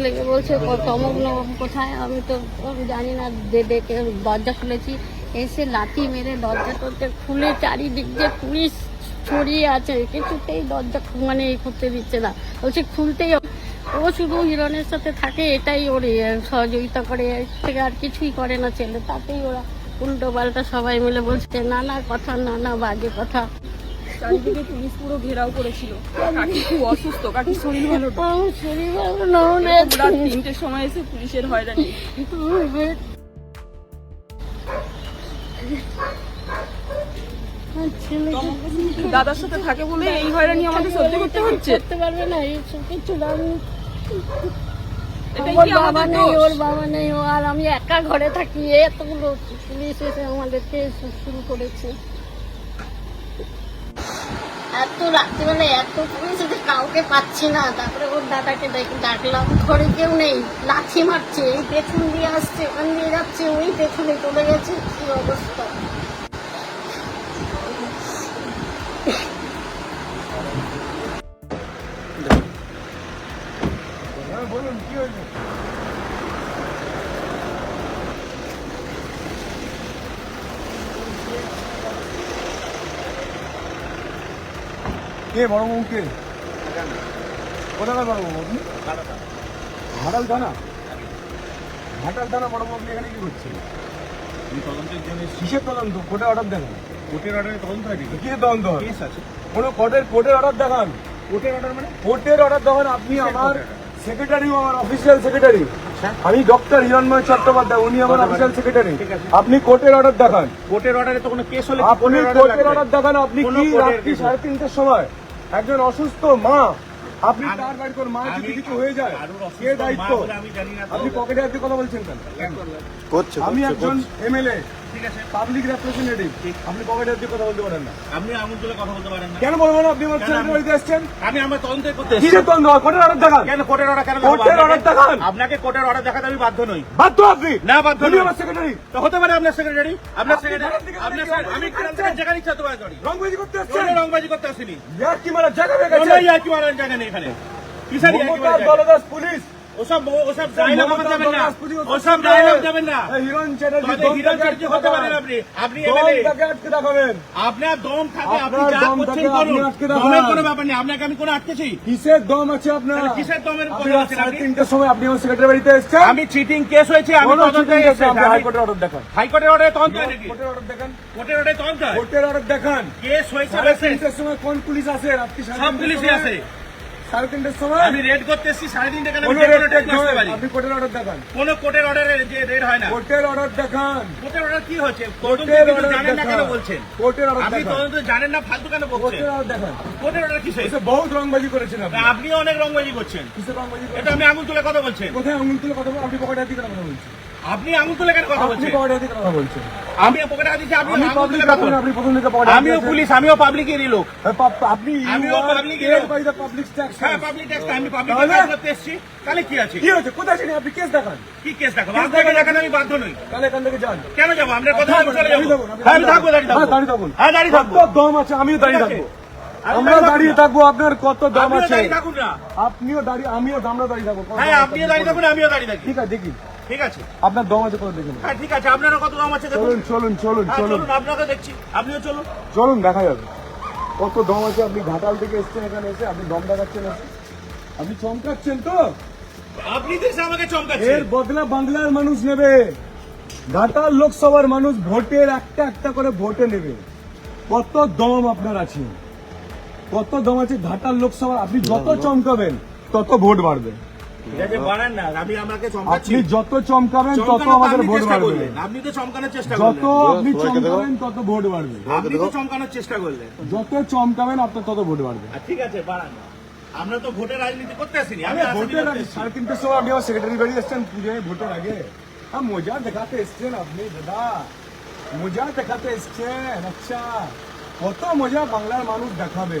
ছেলেকে বলছে ক- কোথায়? আমি তো আমি জানি না ডেকে দরজা খুলেছি। এসে লাঠি মেরে দরজা টরজা খুলে চারিদিক দিয়ে পুলিশ ছড়িয়ে আছে। কিছুতেই দরজা মানে এই করতে দিচ্ছে না। বলছে, খুলতেই ও শুধু হিরণের সাথে থাকে, এটাই ওর সহযোগিতা করে। থেকে আর কিছুই করে না ছেলে। তাতেই ওরা উল্টো পাল্টা সবাই মিলে বলছে নানা কথা নানা বাজে কথা। চারিদিকে পুলিশ পুরো ঘেরাও করেছিল। কাকি খুব অসুস্থ কাকি শরীর ভালো আমার শরীর ভালো না রাত তিনটের সময় এসে পুলিশের হয়রানি। দাদার সাথে থাকে বলে এই হয়রানি আমাদের সহ্য করতে হচ্ছে? করতে পারবে না এইসব কিছু না ওর বাবা নেই ওর বাবা নেই ও আর আমি একা ঘরে থাকি এতগুলো পুলিশ এসে আমাদেরকে শুরু করেছে। এত রাত্রিবেলা এত পুলিশ কাউকে পাচ্ছি না। তারপরে ওর দাদাকে ডেকে ডাকলাম, ঘরে কেউ নেই লাঠি মারছে, এই পেছন দিয়ে আসছে, ওখান দিয়ে যাচ্ছে, ওই পেছনে চলে গেছে। কি অবস্থা? কে বড় বাবু কে? কোথাকার বড় বাবু আপনি? ঘাটাল থানা? ঘাটাল থানা বড় বাবু আপনি এখানে কি করছেন? আমি তদন্তের জন্য কিসের তদন্ত? কোর্টে অর্ডার দেখান। কোর্টের অর্ডারে তদন্ত হয় কিসের তদন্ত? কেস আছে। কোনো কোর্টের কোর্টের অর্ডার দেখান। কোর্টের অর্ডার মানে? কোর্টের অর্ডার দেখান আপনি আমার সেক্রেটারি আমার অফিসিয়াল সেক্রেটারি আমি ডক্টর হিরণময় চট্টোপাধ্যায় উনি আমার অফিসিয়াল সেক্রেটারি আপনি কোর্টের অর্ডার দেখান। কোর্টের অর্ডারে তো কোনো কেস হলে আপনি কোর্টের অর্ডার দেখান আপনি কি রাত্রি সাড়ে তিনটের সময় একজন অসুস্থ মা আপনি তার বাড়ি করে মা যদি কিছু হয়ে যায় কে দায়িত্ব। আপনি পকেটে আপনি কথা বলছেন কেন আমি একজন। এমএলএ ঠিক আছে পাবলিক রেপ্রেজেন্টেটিভ আপনি পকেটে হাতে কথা বলতে পারেন না। আপনি আঙুল তুলে কথা বলতে পারেন না। কেন বলবেন আপনি আমার কেন বাড়িতে এসছেন আমি আমার তদন্ত করতে কি যে তন্দ কোর্টের অর্ডার দেখান। কেন কোর্টের অর্ডার কেন কোর্টের দেখাবো দেখান। আপনাকে কোর্টের অর্ডার দেখাতে আমি বাধ্য নই। বাধ্য আপনি? না, বাধ্য নই। আমার সেক্রেটারি তো হতে পারে আপনার সেক্রেটারি আপনার সেক্রেটারি আপনার আমি থেকে রংবাজি করতে এসছেন রংবাজি করতে আসিনি। ইয়ার কি মারা জায়গা কোনো গেছে। ইয়াকি জায়গা নেই এখানে। কিসের ইয়াকি মমতা মারার পুলিশ। ওসব ওসব ডায়লগ আমার যাবেন না। ওসব ডায়লগ যাবেন না। হিরণ চ্যাটার্জি হিরণ চ্যাটার্জি হতে পারেন আপনি। আপনি এমএলএ আটকে দেখাবেন আপনার দম থাকে আপনি যা করছেন করুন। দমের কোনো ব্যাপার নেই আপনাকে আমি কোনো আটকেছি। কিসের দম আছে আপনার? কিসের দমের আপনি কথা রাত বলছেন সাড়ে আপনি? তিনটের সময় আপনি আমার সেক্রেটারি বাড়িতে এসছেন? আমি চিটিং কেস হয়েছে আমি তদন্তে এসেছি। আছে, আপনি আমি- হাইকোর্টের অর্ডার দেখান। হাইকোর্টের অর্ডারে তদন্ত নাকি কোর্টের অর্ডার দেখান। কোর্টের অর্ডারে তদন্ত কোর্টের অর্ডার দেখান। কেস হয়েছে সাড়ে সময় কোন পুলিশ রাত্রি সব তিনটের পুলিশই আছে। সাড়ে তিনটের সময়? আমি রেড করতে এসেছি সাড়ে তিনটে কেন আমি কোনো যে কোনো রেড time আসতে পারি? আপনি কোর্টের অর্ডার দেখান। কোনো কোর্টের অর্ডারে রেড হয় না। কোর্টের অর্ডার দেখান। কোর্টের অর্ডার কি হচ্ছে? কোর্টের অর্ডার জানেন না কেন বলছেন? কোর্টের অর্ডার আপনি তদন্ত জানেন না ফালতু কেন বলছেন? কোর্টের অর্ডার দেখান। কোর্টের অর্ডার কিসে এসে বহুত রংবাজি করেছেন আপনি। অনেক রংবাজি করছেন। কিসের রংবাজি এটা আমি আঙুল তুলে কথা বলছেন কোথায় আঙুল তুলে কথা বল আপনি পকেটে হাতে কথা বলছেন। আপনি আঙুল তুলে কেন কথা বলছেন? পকেটে কথা বলছেন। আমি পকেটে দিচ্ছি আপনি আঙুল তুলে কথা বলছেন। আপনি প্রথম থেকে পকেটে আমিও পুলিশ আমিও পাবলিকেরই লোক। আপনি আমিও হ্যাঁ পাবলিক ট্যাক্স আমি পাবলিক ট্যাক্স করতে এসেছি। তাহলে কি আছে? কি হয়েছে? কোথায় ছিলেন আপনি কেস দেখান। কি কেস দেখাবো? আপনাকে দেখান। আমি বাধ্য নই। তাহলে এখান থেকে যান। কেন যাব? আপনার কথা থাকবেন, চলে দাঁড়িয়ে যাব। থাকুন, আপনি হ্যাঁ আমি থাকব দাঁড়িয়ে হ্যাঁ, থাকব দাঁড়িয়ে থাকুন। হ্যাঁ দাঁড়িয়ে থাকব। দম আছে? আমিও দাঁড়িয়ে থাকব। আমরা দাঁড়িয়ে থাকব। আপনার কত দাম আছে? আপনিও দাঁড়িয়ে আমিও আমরা দাঁড়িয়ে থাকব। হ্যাঁ আপনিও দাঁড়িয়ে থাকুন আমিও দাঁড়িয়ে থাকি। ঠিক আছে দেখি। ঠিক আছে? আপনার দম আছে কত দেখুন। হ্যাঁ ঠিক আছে আপনারও কত দাম আছে চলুন চলুন চলুন হ্যাঁ চলুন। আপনাকে দেখছি। আপনিও চলুন। চলুন দেখা যাবে। কত দম আছে আপনি ঘাটাল থেকে এসছেন এখানে এসে আপনি দম দেখাচ্ছেন আপনি চমকাচ্ছেন তো? আপনি তো আমাকে এর চমকাচ্ছেন বদলা বাংলার মানুষ নেবে। ঘাটাল লোকসভার মানুষ ভোটের একটা একটা করে ভোটে নেবে। কত দম আপনার আছে। কত দম আছে ঘাটাল লোকসভা আপনি যত চমকাবেন তত ভোট বাড়বে। ঠিক আছে বাড়ান না আমি আমাকে চমকাচ্ছি আপনি যত চমকাবেন তত আমাদের ভোট বাড়বে। আপনি তো চমকানোর চেষ্টা যত আপনি চমকাবেন তত ভোট বাড়বে। আপনি তো চমকানোর চেষ্টা করলেন। যত চমকাবেন আপনার তত ভোট বাড়বে। ঠিক আছে বাড়ান। আমরা তো ভোটের রাজনীতি করতে আসিনি আমি ভোটের আগে সাড়ে তিনটের সময় আপনি আমার সেক্রেটারি বাড়ি এসছেন পুজোয় ভোটের আগে। হ্যাঁ মজা দেখাতে এসছেন আপনি দাদা। মজা দেখাতে এসছেন আচ্ছা। কত মজা বাংলার মানুষ দেখাবে।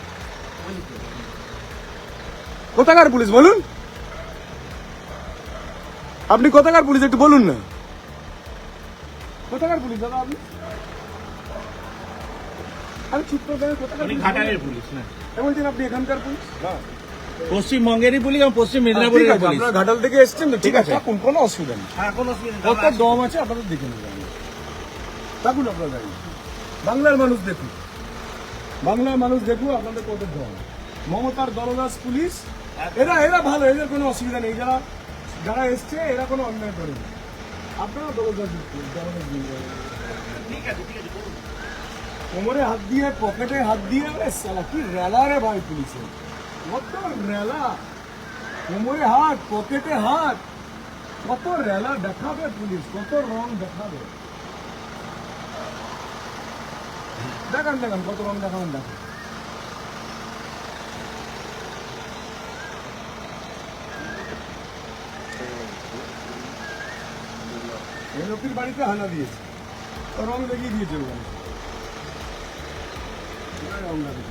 কোথাকার পুলিশ? বলুন। আপনি কোথাকার পুলিশ? একটু বলুন না। কোথাকার পুলিশ দাদা আপনি? আমি চুপ কোথাকার ঘাটালের পুলিশ না। বলছেন আপনি এখানকার পুলিশ? পশ্চিমবঙ্গেরই পুলিশ এবং পশ্চিম ঠিক মেদিনীপুরের পুলিশ। আপনারা ঘাটাল থেকে এসছেন তো ঠিক আছে। কোনো অসুবিধা নেই। হ্যাঁ কোনো অসুবিধা নেই, কত দম আছে আপনাদের দেখে নেবেন। থাকুন আপনারা বাংলার মানুষ দেখুন বাংলার মানুষ দেখুন আপনাদের কত দম। মমতার দলদাস পুলিশ এরা এরা ভালো এদের কোনো অসুবিধা নেই। যারা যারা এসছে এরা কোনো অন্যায় করেনি আপনারা দলদাস পুলিশ। কোমরে হাত দিয়ে পকেটে হাত দিয়ে সালা কি রেলা রে ভাই পুলিশের কত রেলা কোমরে হাত পকেটে হাত। কত রেলা দেখাবে পুলিশ কত রং দেখাবে। দেখান দেখান কত রং দেখাবেন দেখান। লোকের বাড়িতে হানা দিয়েছে। রং দেখিয়ে দিয়েছে ওখানে। রং দেখিয়ে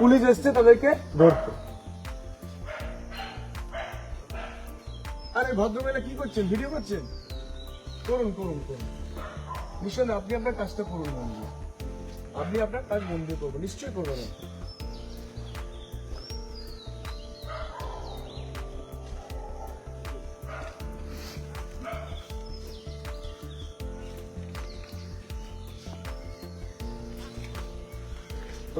পুলিশ এসছে তাদেরকে ধরতে। আরে ভদ্রমেলা কি করছেন? ভিডিও করছেন? করুন করুন করুন। নিশ্চয় আপনি আপনার কাজটা করুন মন আপনি আপনার কাজ বন্ধু করবেন, নিশ্চয়ই করবেন।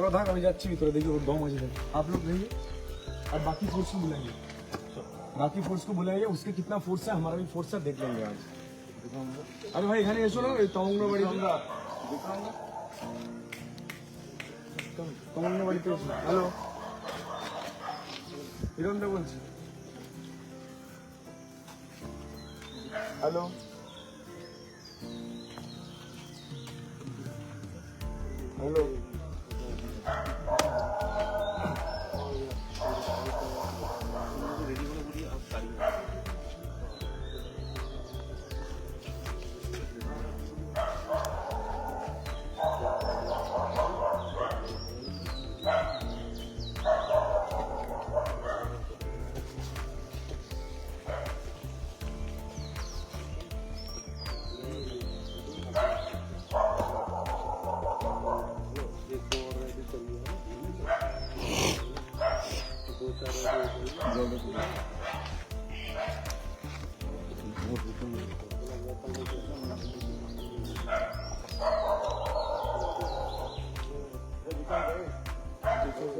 আপনি। थोड़ा भाग अभी जाच्छी भी थोड़ा देखिए वो दो बजे तक आप लोग रहिए और बाकी फोर्स को बुलाइए बाकी फोर्स को बुलाइए उसके कितना फोर्स है हमारा भी फोर्स है देख लेंगे आज अरे भाई এখানে এসো না তমঙ্গ বাড়িতে তমঙ্গ বাড়িতে এসো হ্যালো হিরণদা বলছি hello hello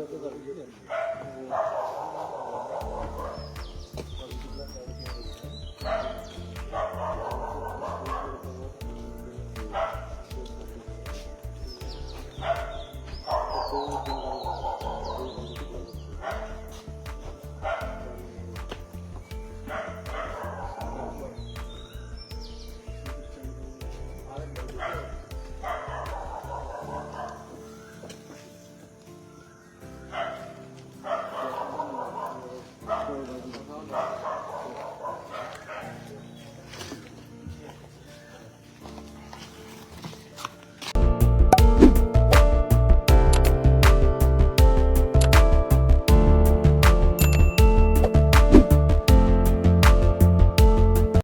Burada da Amen.